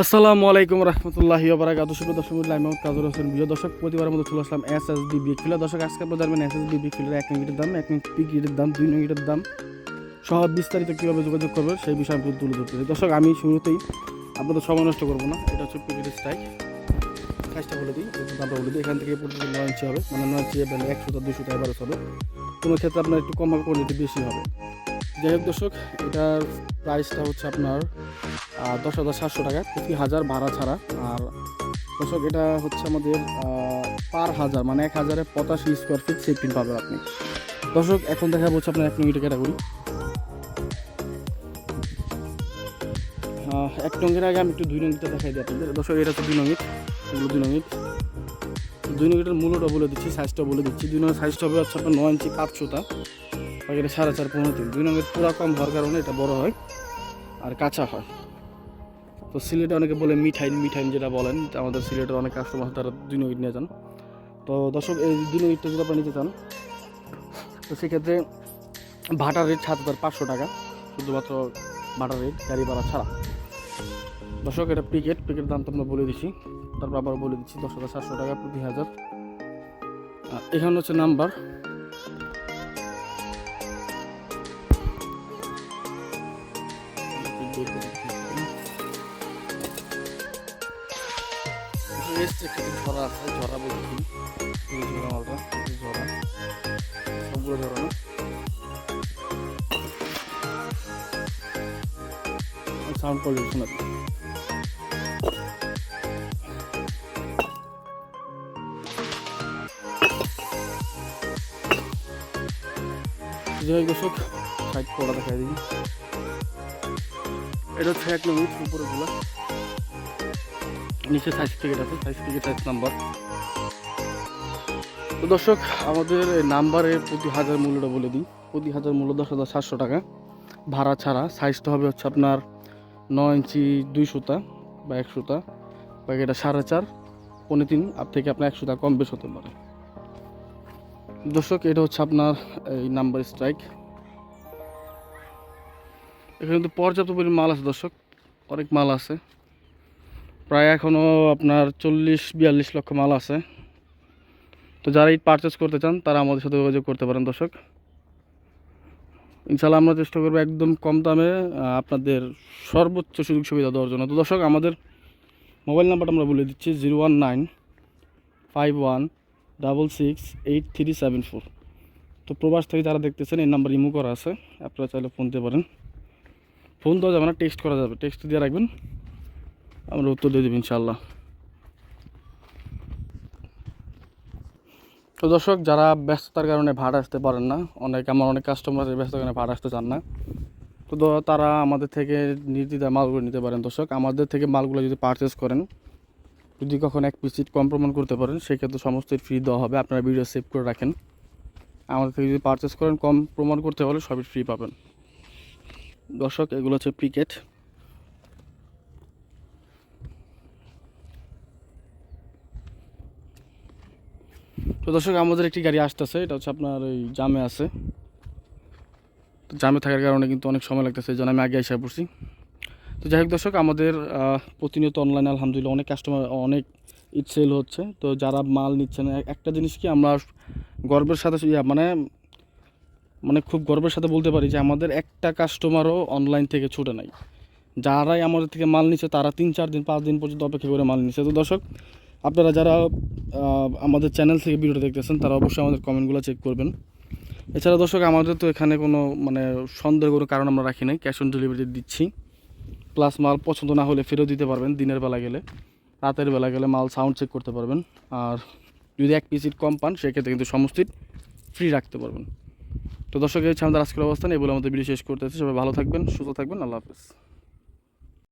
আসসালামু আলাইকুম রহমতুল্লাহি শুভ দর্শক মন্ডলী, আমি কাজল হোসেন। প্রিয় দর্শক প্রতিবারের মতো চলে আসলাম এস এস বি বিগ দর্শক আজকে আপনারা জানবেন এস এস বি বিগ এক মিনিটের দাম এক পিকেটের দাম দুই মিনিটের দাম। সহ বিস্তারিত কীভাবে যোগাযোগ করবে সেই বিষয়ে আমি তুলে ধরতে। দর্শক আমি শুরুতেই আপনাদের সময় নষ্ট করব না। এটা হচ্ছে পিকেটের স্ট্রাইক কাজটা বলে দিই দামটা বলে দিই। এখান থেকে পর্যন্ত নয় ইঞ্চি হবে। মানে নয় ইঞ্চি একশো দুশো এবারও হবে। কোনো ক্ষেত্রে আপনার একটু কম হবে কোনো বেশি হবে। যাই হোক দর্শক, এটার প্রাইসটা হচ্ছে আপনার দশ হাজার সাতশো টাকা প্রতি হাজার ভাড়া ছাড়া। আর দর্শক, এটা হচ্ছে আমাদের পার হাজার মানে এক হাজারে পঁচাশি স্কোয়ার ফিট সেফটিন পাবেন আপনি। দর্শক, এখন দেখা হচ্ছে আপনার এক মিনিটে ক্যাটাগরি এক টঙ্গের আগে আমি একটু দুই নঙ্গিটা দেখাই দিই আপনাদের। দর্শক, এটা তো দুই নঙ্গিট এগুলো দুই নঙ্গিট দুই নঙ্গিটার মূল্যটা বলে দিচ্ছি সাইজটা বলে দিচ্ছি। দুই নঙ্গের সাইজটা হবে হচ্ছে আপনার নয় ইঞ্চি পাঁচ এটা সাড়ে চার পনেরো তিন। দুই নঙ্গের পুরা কম হওয়ার কারণে এটা বড় হয় আর কাঁচা হয়। তো সিলেটে অনেকে বলে মিঠাইন মিঠাইন যেটা বলেন আমাদের সিলেটের অনেক কাস্টমার তারা দুই নগিট নিয়ে যান। তো দর্শক, এই দুই নগিটটা যদি আপনারা নিতে চান, তো সেক্ষেত্রে ভাটার রেট সাত হাজার পাঁচশো টাকা, শুধুমাত্র ভাটার রেট গাড়ি ভাড়া ছাড়া। দর্শক, এটা পিকেট পিকেটের দাম তো আমরা বলে দিচ্ছি তারপর আবার বলে দিচ্ছি দশ হাজার সাতশো টাকা প্রতি হাজার। এখানে হচ্ছে নাম্বার এসছে একটু ঝরা আছে ঝরা বলছি এই ঝরা মালটা এই ঝরা সবগুলো ঝরা না সাউন্ড কোয়ালিটি শোনা যাই হোক দর্শক সাইড করা দেখাই দিই এটা হচ্ছে এক মিনিট উপরেগুলো নিচে সাইজ আছে সাইজ সাইজ নাম্বার। তো দর্শক, আমাদের নাম্বারে প্রতি হাজার মূল্যটা বলে দিই। প্রতি হাজার মূল্য দশ হাজার সাতশো টাকা। ভাড়া ছাড়া সাইজটা হবে হচ্ছে আপনার নয় ইঞ্চি দুই সুতা বা এক সুতা। বা এটা সাড়ে চার পনেরো তিন আপ থেকে আপনার এক সুতা কম বেশ হতে পারে। দর্শক, এটা হচ্ছে আপনার এই নাম্বার স্ট্রাইক এখানে তো পর্যাপ্ত পরিমাণ মাল আছে, দর্শক। অনেক মাল আছে। প্রায় এখনও আপনার চল্লিশ, বিয়াল্লিশ লক্ষ মাল আছে। তো যারা ইট পারচেস করতে চান, তারা আমাদের সাথে যোগাযোগ করতে পারেন, দর্শক। ইনশাল্লাহ আমরা চেষ্টা করব একদম কম দামে আপনাদের সর্বোচ্চ সুযোগ সুবিধা দেওয়ার জন্য। তো দর্শক, আমাদের মোবাইল নাম্বারটা আমরা বলে দিচ্ছি, zero one nine five one double six eight three seven four. তো প্রবাস থেকে যারা দেখতেছেন, এই নাম্বার রিমুভ করা আছে, আপনারা চাইলে ফোন দিতে পারেন। ফোন দেওয়া যাবে না টেক্সট করা যাবে। টেক্সট দিয়ে রাখবেন, আমরা উত্তর দিয়ে দেবো ইনশাল্লাহ তো দর্শক, যারা ব্যস্ততার কারণে ভাড়া আসতে পারেন না, অনেক আমার অনেক কাস্টমার ব্যস্ততার কারণে ভাড়া আসতে চান না। তো তারা আমাদের থেকে নির্দ্বিধায় মালগুলো নিতে পারেন দর্শক। আমাদের থেকে মালগুলো যদি পারচেস করেন, যদি কখন এক পিস সিট কম প্রমাণ করতে পারেন, সেক্ষেত্রে সমস্ত ফ্রি দেওয়া হবে। আপনারা ভিডিও সেভ করে রাখেন। আমাদের থেকে যদি পারচেস করেন, কম প্রমাণ করতে পারলে সবই ফ্রি পাবেন। দর্শক, এগুলো হচ্ছে পিকেট তো দর্শক, আমাদের একটি গাড়ি আসতেছে, এটা হচ্ছে আপনার ওই জামে আছে। তো জামে থাকার কারণে কিন্তু অনেক সময় লাগতেছে, এই জন্য আমি আগে এসে পড়ছি। তো যাই হোক দর্শক, আমাদের প্রতিনিয়ত অনলাইনে আলহামদুলিল্লাহ অনেক কাস্টমার অনেক ইট সেল হচ্ছে। তো যারা মাল নিচ্ছেন এ- একটা জিনিস কি আমরা গর্বের সাথে মানে মানে খুব গর্বের সাথে বলতে পারি যে আমাদের একটা কাস্টমারও অনলাইন থেকে ছুটে নাই। যারাই আমাদের থেকে মাল নিচ্ছে তারা তিন, চার দিন, পাঁচ দিন পর্যন্ত অপেক্ষা করে মাল নিচ্ছে তো দর্শক, আপনারা যারা আমাদের চ্যানেল থেকে ভিডিওটা দেখতেছেন, তারা অবশ্যই আমাদের কমেন্টগুলো চেক করবেন। এছাড়া দর্শক, আমাদের তো এখানে কোনো মানে সন্দেহ কোনো কারণ আমরা রাখি নাই। ক্যাশ অন ডেলিভারি দিচ্ছি। প্লাস মাল পছন্দ না হলে ফেরত দিতে পারবেন, দিনের বেলা গেলে। রাতের বেলা গেলে মাল সাউন্ড চেক করতে পারবেন। আর যদি এক পিসিট কম পান, সেক্ষেত্রে কিন্তু সমস্ত ফ্রি রাখতে পারবেন। তো দর্শক, এই হচ্ছে আমাদের আজকের অবস্থান। এই বলে আমাদের ভিডিও শেষ করতেছি সবাই ভালো থাকবেন, সুস্থ থাকবেন। আল্লাহ হাফেজ।